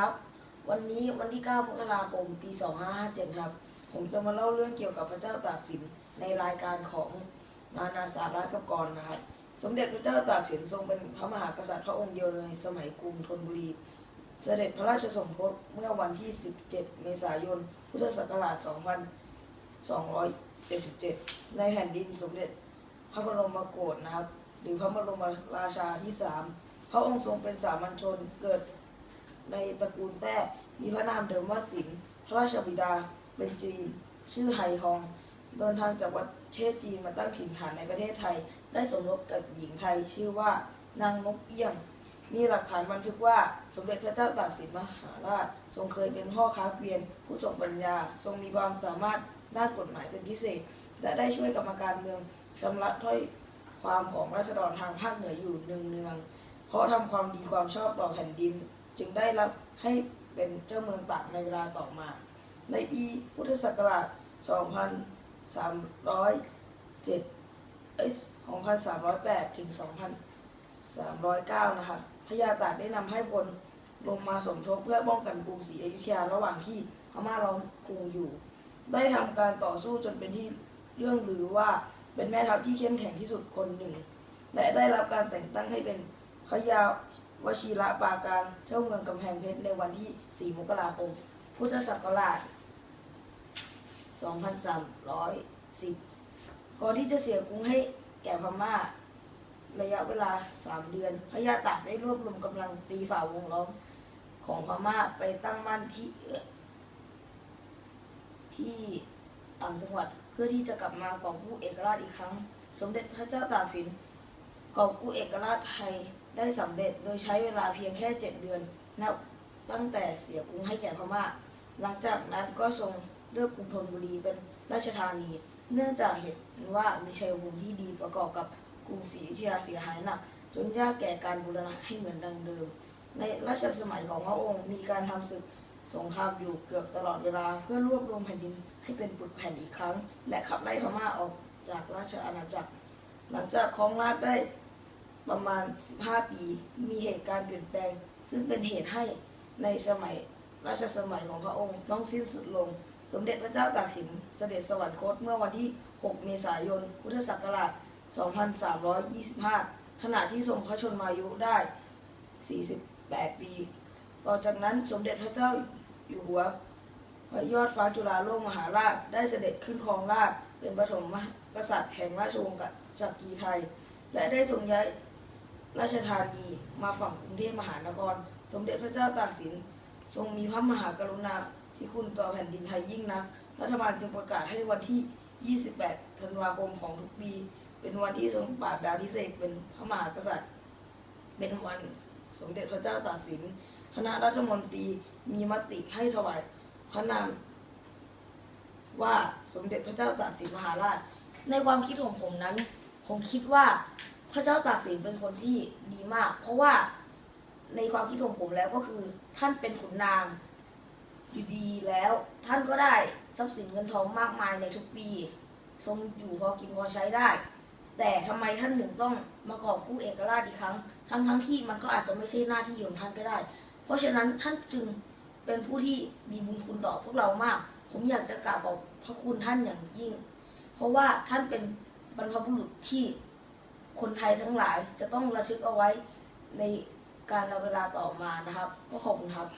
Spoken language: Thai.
ครับวันนี้วันที่ 9 มกราคม ปี 2557 ครับ ผมจะมาเล่าเรื่องเกี่ยวกับพระเจ้าตากสินในรายการของนานาสาระกับกรนะครับ สมเด็จพระเจ้าตากสินทรงเป็นพระมหากษัตริย์พระองค์เดียวในสมัยกรุงธนบุรี เสด็จพระราชสมภพเมื่อวันที่ 17 เมษายน พุทธศักราช 2277 ในแผ่นดินสมเด็จพระบรมโกศนะครับ หรือพระบรมราชาที่สามพระองค์ทรงเป็นสามัญชนเกิด ในตระกูลแต้มีพระนามเดิมว่าสินพระราชบิดาเป็นจีน ชื่อไฮฮอง เดินทางจากประเทศจีนมาตั้งถิ่นฐานในประเทศไทย ได้สมรสกับหญิงไทยชื่อว่านางนกเอี้ยง มีหลักฐานบันทึกว่าสมเด็จพระเจ้าตากสินมหาราช ทรงเคยเป็นพ่อค้าเกวียน ผู้ทรงปัญญา ทรงมีความสามารถด้านกฎหมายเป็นพิเศษ และได้ช่วยกรรมการเมืองชำระถ้อยความของราษฎรทางภาคเหนืออยู่เนืองๆเพราะทำความดีความชอบต่อแผ่นดิน จึงได้รับให้เป็นเจ้าเมืองตากในเวลาต่อมา ในปีพุทธศักราช 2307เอ้ย2308 ถึง 2309 นะครับพญาตากได้นำให้พลลงมาสมทบเพื่อป้องกันกรุงศรีอยุธยาระหว่างที่พม่าล้อมกรุงอยู่ ได้ทำการต่อสู้จนเป็นที่เรื่องลือว่าเป็นแม่ทัพที่เข้มแข็งที่สุดคนหนึ่ง และได้รับการแต่งตั้งให้เป็นพระยา วชิระปาการเจ้าเมืองกำแพงเพชรในวันที่ 4 มกราคม พุทธศักราช 2310 ก่อนที่จะเสียกรุงให้แก่พม่า ระยะเวลา 3 เดือนพระยาตากได้รวบรวมกำลังตีฝ่าวงล้อมของพม่าไปตั้งมั่นที่ที่ต่างจังหวัดเพื่อที่จะกลับมากอบกู้เอกราชอีกครั้ง สมเด็จพระเจ้าตากสิน กอบกู้เอกราชไทยได้สำเร็จโดยใช้เวลาเพียงแค่ 7 เดือนนับตั้งแต่เสียกรุงให้แก่พม่า หลังจากนั้นก็ทรงเลือกกรุงธนบุรีเป็นราชธานี เนื่องจากเห็นว่ามีชัยภูมิที่ดีประกอบกับกรุงศรีอยุธยาเสียหายหนัก จนยากแก่การบูรณะให้เหมือนดังเดิม ในรัชสมัยของพระองค์มีการทำศึกสงครามอยู่เกือบตลอดเวลาเพื่อรวบรวมแผ่นดินให้เป็นปึกแผ่นอีกครั้ง และขับไล่พม่าออกจากราชอาณาจักร หลังจากครองราชได้ ประมาณ 15 ปี มีเหตุการณ์เปลี่ยนแปลง ซึ่งเป็นเหตุให้ในสมัยราชสมัยของพระองค์ต้องสิ้นสุดลง สมเด็จพระเจ้าตากสินเสด็จสวรรคตเมื่อวันที่ 6 เมษายน พุทธศักราช 2325 ขณะที่ทรงพระชนมายุได้ 48 ปี ต่อจากนั้นสมเด็จพระเจ้าอยู่หัวพระยอดฟ้าจุฬาโลกมหาราชได้เสด็จขึ้นครองราชเป็นปฐมกษัตริย์แห่งราชวงศ์จักรีไทย และได้ทรงย้าย ราชธานีมาฝั่งกรุงเทพมหานคร สมเด็จพระเจ้าตากสิน ทรงมีพระมหากรุณาธิคุณต่อแผ่นดินไทยยิ่งนัก รัฐบาลจึงประกาศให้วันที่ 28 ธันวาคมของทุกปี เป็นวันที่ทรงปราบดาพิเศษเป็นพระมหากษัตริย์ เป็นวันสมเด็จพระเจ้าตากสิน คณะรัฐมนตรีมีมติให้ถวายพระนามว่าสมเด็จพระเจ้าตากสินมหาราช ในความคิดของผมนั้น ผมคิดว่า พระเจ้าตากสินเป็นคนที่ดีมาก เพราะว่าในความคิดของผมแล้วก็คือท่านเป็นขุนนางอยู่ดีแล้ว ท่านก็ได้ทรัพย์สินเงินทองมากมายในทุกปี ทรงอยู่พอกินพอใช้ได้ แต่ทำไมท่านถึงต้องมากอบกู้เอกราชอีกครั้ง ทั้งทั้งที่มันก็อาจจะไม่ใช่หน้าที่ของท่านก็ได้ เพราะฉะนั้นท่านจึงเป็นผู้ที่มีบุญคุณต่อพวกเรามาก ผมอยากจะกราบอบพระคุณท่านอย่างยิ่ง เพราะว่าท่านเป็นบรรพบุรุษที่ คนไทยทั้งหลายจะต้องระทึกเอาไว้ในการเวลาต่อมานะครับ ก็ขอบคุณครับ